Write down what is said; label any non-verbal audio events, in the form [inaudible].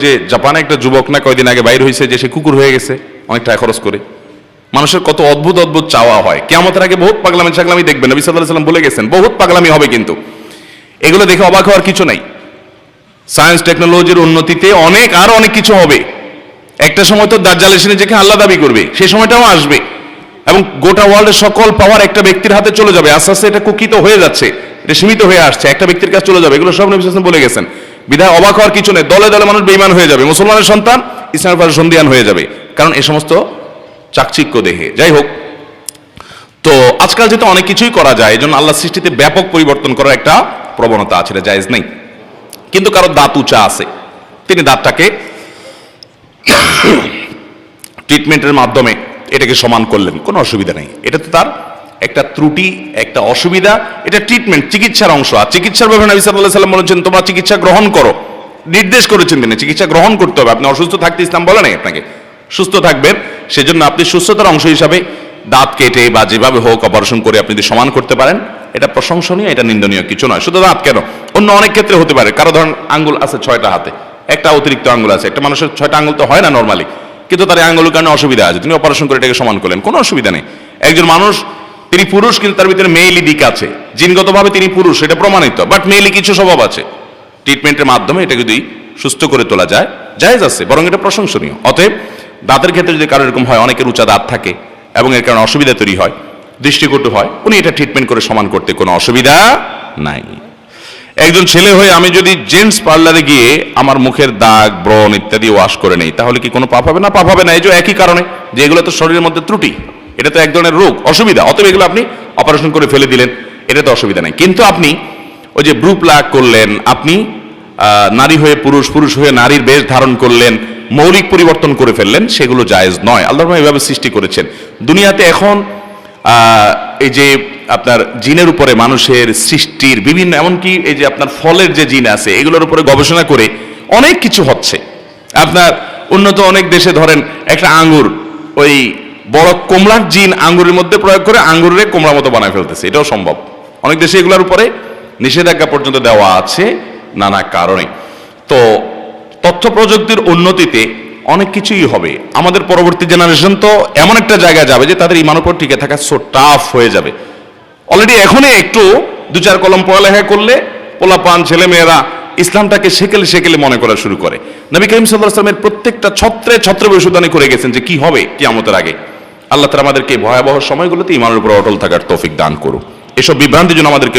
যে জাপানে একটা যুবক না কয়দিন আগে বাইর হয়েছে যে সে কুকুর হয়ে গেছে অনেক টাকা খরচ করে। মানুষের কত অদ্ভুত অদ্ভুত চাওয়া হয়। কেমতের আগে বহুত পাগলামি ছাগলামি দেখবেন। নবী সাল্লাহ সাল্লাম বলে গেছেন, বহুত পাগলামি হবে কিন্তু। এগুলো দেখে অবাক হওয়ার কিছু নাই। সায়েন্স, টেকনোলজির উন্নতিতে অনেক, আরও অনেক কিছু হবে। একটা সময় তো দাজ্জাল এসে নিজেকে আল্লাহ দাবি করবে সেই সময়টাও আসবে। এবং গোটা ওয়ার্ল্ডের সকল পাওয়ার একটা ব্যক্তির হাতে চলে যাবে। আস্তে আস্তে এটা কুকিত হয়ে যাচ্ছে, এটা সীমিত হয়ে আসছে, একটা ব্যক্তির কাছে চলে যাবে। এগুলো সব নবী সাল্লাল্লাহু বলে গেছেন। বিধায় অবাক হওয়ার কিছু নেই। দলে দলে মানুষ বেইমান হয়ে যাবে। মুসলমানের সন্তান ইসলামের পাশে সন্ধিয়ান হয়ে যাবে। কারণ এ সমস্ত চাকচিক্য দেখে যাই হোক, তো আজকাল যেহেতু অনেক কিছুই করা যায় এই জন্য আল্লাহ সৃষ্টিতে ব্যাপক পরিবর্তন করার একটা প্রবণতা আছে, এটা জায়েজ নেই। কিন্তু কারও দাঁত উঁচা আছে। তিনি দাঁতটাকে [coughs] ট্রিটমেন্টের মাধ্যমে এটাকে সমান করলেন। কোনো অসুবিধা নেই। এটা তো তার একটা ত্রুটি, একটা অসুবিধা, এটা ট্রিটমেন্ট চিকিৎসার অংশ। আর চিকিৎসার ব্যাপারে নবী সাল্লাহ সাল্লাম বলেছেন, তোমরা চিকিৎসা গ্রহণ করো। নির্দেশ করেছেন তিনি, চিকিৎসা গ্রহণ করতে হবে। আপনি অসুস্থ থাকতে ইসলাম বলে নাই আপনাকে? সুস্থ থাকবেন, সেজন্য আপনি সুস্থতার অংশ হিসাবে দাঁত কেটে বা যেভাবে হোক অপারেশন করে আপনি যদি সমান করতে পারেন, এটা প্রশংসনীয়, এটা নিন্দনীয়, কিছু নয়। শুধু দাঁত কেন? অন্য অনেক ক্ষেত্রে হতে পারে। কারও ধরেন আঙ্গুল আছে ছয়টা হাতে, একটা অতিরিক্ত আঙ্গুল আছে, একটা মানুষের ছয়টা আঙ্গুল তো হয় না নর্মালি কিন্তু তার আঙ্গুলের কারণে অসুবিধা আছে। তিনি অপারেশন করে এটাকে সমান করলেন, কোনো অসুবিধা নেই। একজন মানুষ তিনি পুরুষ, কিন্তু তার ভিতরে মেইলি দিক আছে। জিনগতভাবে তিনি পুরুষ, এটা প্রমাণিত। বাট মেইলি কিছু স্বভাব আছে। ট্রিটমেন্টের মাধ্যমে এটা যদি সুস্থ করে তোলা যায়, জায়েজ আছে, বরং এটা প্রশংসনীয়। অতএব, দাঁতের ক্ষেত্রে যদি কারও এরকম হয়, অনেকের উঁচা দাঁত থাকে, এবং এর কারণে অসুবিধা তৈরি হয়, দৃষ্টিকটু হয়, উনি এটা ট্রিটমেন্ট করে সমান করতে কোনো অসুবিধা নাই। একজন ছেলে হয়ে আমি যদি জেন্টস পার্লারে গিয়ে আমার মুখের দাগ, ব্রণ ইত্যাদি ওয়াশ করে নেই, তাহলে কি কোনো পাপ হবে? না, পাপ হবে না, এই যে একই কারণে, যে এগুলো তো শরীরের মধ্যে ত্রুটি। এটা তো এক ধরনের রোগ, অসুবিধা। অতএব এগুলো আপনি অপারেশন করে ফেলে দিলেন, এটা তো অসুবিধা নেই। কিন্তু আপনি ওই যে ব্রু প্লাগ করলেন, আপনি নারী হয়ে পুরুষ পুরুষ হয়ে নারীর বেশ ধারণ করলেন, মৌলিক পরিবর্তন করে ফেললেন, সেগুলো জায়েজ নয়। আল্লাহ এভাবে সৃষ্টি করেছেন। দুনিয়াতে এখন এই যে আপনার জিনের উপরে মানুষের সৃষ্টির বিভিন্ন, এমনকি এই যে আপনার ফলের যে জিন আছে, এগুলোর উপরে গবেষণা করে অনেক কিছু হচ্ছে। আপনার উন্নত অনেক দেশে ধরেন, একটা আঙ্গুর, ওই বড় কোমলার জিন আঙ্গুরের মধ্যে প্রয়োগ করে আঙ্গুরের কোমড়া মতো বানায় ফেলতেছে। এটাও সম্ভব। অনেক দেশে এগুলোর উপরে নিষেধাজ্ঞা পর্যন্ত দেওয়া আছে নানা কারণে। তো তথ্য প্রযুক্তির উন্নতিতে অনেক কিছুই হবে। আমাদের পরবর্তী জেনারেশন তো এমন একটা জায়গায় যাবে যে তাদের ইমান উপর টিকে থাকা সো টাফ হয়ে যাবে। অলরেডি এখনই একটু দু চার কলম পড়ালেখা করলে পোলাপান ছেলে মেয়েরা ইসলামটাকে সেকেলে সেকেলে মনে করা শুরু করে। নবী করিম সাল্লাহ প্রত্যেকটা ছত্রে ছত্রে ভবিষ্যৎবাণী করে গেছেন যে কি হবে কিয়ামতের আগে। আল্লাহ তালা আমাদেরকে ভয়াবহ সময়গুলোতে ইমানের উপর অটল থাকার তৌফিক দান করুক। এসব বিভ্রান্তির জন্য আমাদেরকে